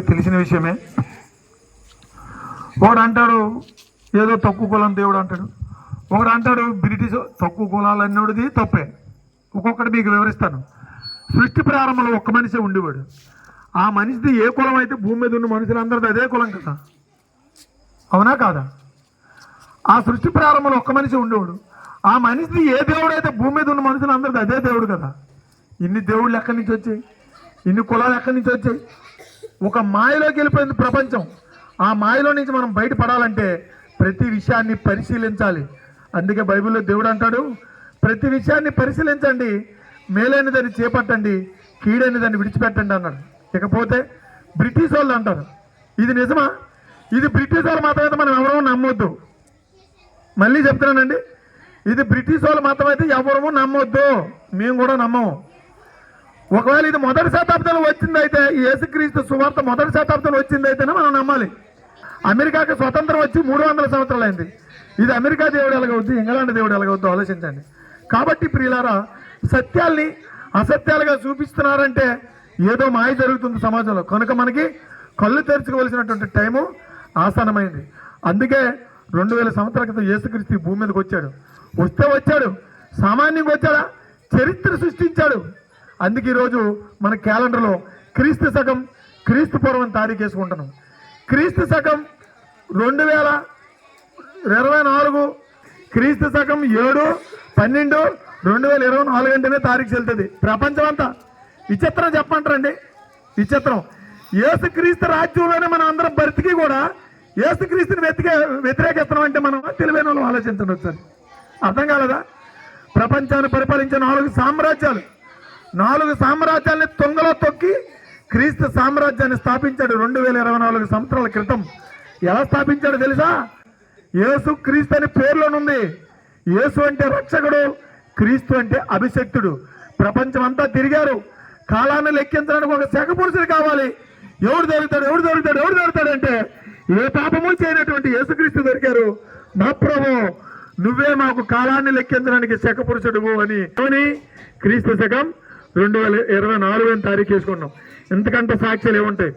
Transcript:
తెలిసిన విషయమే. ఒకడు అంటాడు ఏదో తక్కువ కులం దేవుడు అంటాడు. ఒకడు అంటాడు బ్రిటిష్ తక్కువ కులాలు అన్నోడిది తప్పే. ఒక్కొక్కటి మీకు వివరిస్తాను. సృష్టి ప్రారంభంలో ఒక్క మనిషి ఉండేవాడు. ఆ మనిషిది ఏ కులం అయితే భూమి మీద ఉన్న మనుషులందరిది అదే కులం కదా? అవునా కాదా? ఆ సృష్టి ప్రారంభంలో ఒక్క మనిషి ఉండేవాడు. ఆ మనిషిది ఏ దేవుడు అయితే భూమి మీద ఉన్న మనుషులందరిది అదే దేవుడు కదా? ఇన్ని దేవుళ్ళు ఎక్కడి నుంచి వచ్చాయి? ఇన్ని కులాలు ఎక్కడి నుంచి వచ్చాయి? ఒక మాయలోకి వెళ్ళిపోయింది ప్రపంచం. ఆ మాయలో నుంచి మనం బయటపడాలంటే ప్రతి విషయాన్ని పరిశీలించాలి. అందుకే బైబిల్లో దేవుడు అంటాడు ప్రతి విషయాన్ని పరిశీలించండి మేలైన దాన్ని చేపట్టండి కీడైన దాన్ని విడిచిపెట్టండి అన్నాడు. ఇకపోతే బ్రిటిష్ వాళ్ళు అంటారు ఇది నిజమా? ఇది బ్రిటిష్ వాళ్ళు మాత్రమైతే మనం ఎవరూ నమ్మొద్దు. మళ్ళీ చెప్తున్నానండి ఇది బ్రిటిష్ వాళ్ళు మాత్రం అయితే ఎవరము నమ్మొద్దు. మేము కూడా నమ్మము. ఒకవేళ ఇది మొదటి శతాబ్దంలో వచ్చిందైతే యేసుక్రీస్తు సువార్త మొదటి శతాబ్దంలో వచ్చిందైతేనే మనం నమ్మాలి. అమెరికాకి స్వతంత్రం వచ్చి మూడు వందల సంవత్సరాలు అయింది. ఇది అమెరికా దేవుడు ఎలాగవుద్ది ఇంగ్లాండ్ దేవుడు ఎలాగవుద్దో ఆలోచించండి. కాబట్టి ప్రియులారా సత్యాల్ని అసత్యాలుగా చూపిస్తున్నారంటే ఏదో మాయ జరుగుతుంది సమాజంలో. కనుక మనకి కళ్ళు తెరుచుకోవలసినటువంటి టైము ఆసనమైంది అందుకే రెండు వేల సంవత్సరాల క్రితం యేసుక్రీస్తు భూమి మీదకి వచ్చాడు. వస్తే వచ్చాడు సామాన్యంగా వచ్చాడా? చరిత్ర సృష్టించాడు. అందుకే ఈరోజు మన క్యాలెండర్లో క్రీస్తు శకం క్రీస్తు పూర్వం తారీఖు వేసుకుంటున్నాం క్రీస్తు శకం రెండు వేల ఇరవై నాలుగు క్రీస్తు శకం ఏడు పన్నెండు రెండు వేల ఇరవై నాలుగు అంటేనే తారీఖు వెళ్తుంది ప్రపంచం అంతా విచిత్రం చెప్పంటారండి విచిత్రం. ఏసుక్రీస్తు రాజ్యంలోనే మనం అందరం బ్రతికి కూడా ఏసుక్రీస్తుని వెతికే వ్యతిరేకిస్తున్నాం అంటే మనం తెలివైన వాళ్ళు ఆలోచించండి ఒకసారి. అర్థం కాలేదా? ప్రపంచాన్ని పరిపాలించే నాలుగు సామ్రాజ్యాలు. నాలుగు సామ్రాజ్యాన్ని తొంగలో తొక్కి క్రీస్తు సామ్రాజ్యాన్ని స్థాపించాడు రెండు వేల ఇరవై నాలుగు సంవత్సరాల క్రితం. ఎలా స్థాపించాడు తెలుసా? యేసు క్రీస్తు అనే పేర్లోనుంది. యేసు అంటే రక్షకుడు క్రీస్తు అంటే అభిషక్తుడు. ప్రపంచం అంతా తిరిగారు. కాలాన్ని లెక్కించడానికి ఒక శక పురుషుడు కావాలి. ఎవడు దొరుకుతాడు? ఎవడు దొరుకుతాడు? ఎవడు దొరుకుతాడు అంటే ఏ పాపము చేయనటువంటి యేసుక్రీస్తు దొరికారు. మా ప్రభు నువ్వే మాకు కాలాన్ని లెక్కించడానికి శక పురుషుడు అని. అని క్రీస్తు శకం రెండు వేల ఇరవై నాలుగో తారీఖు వేసుకున్నాం ఎందుకంటే సాక్ష్యాలు ఏముంటాయి?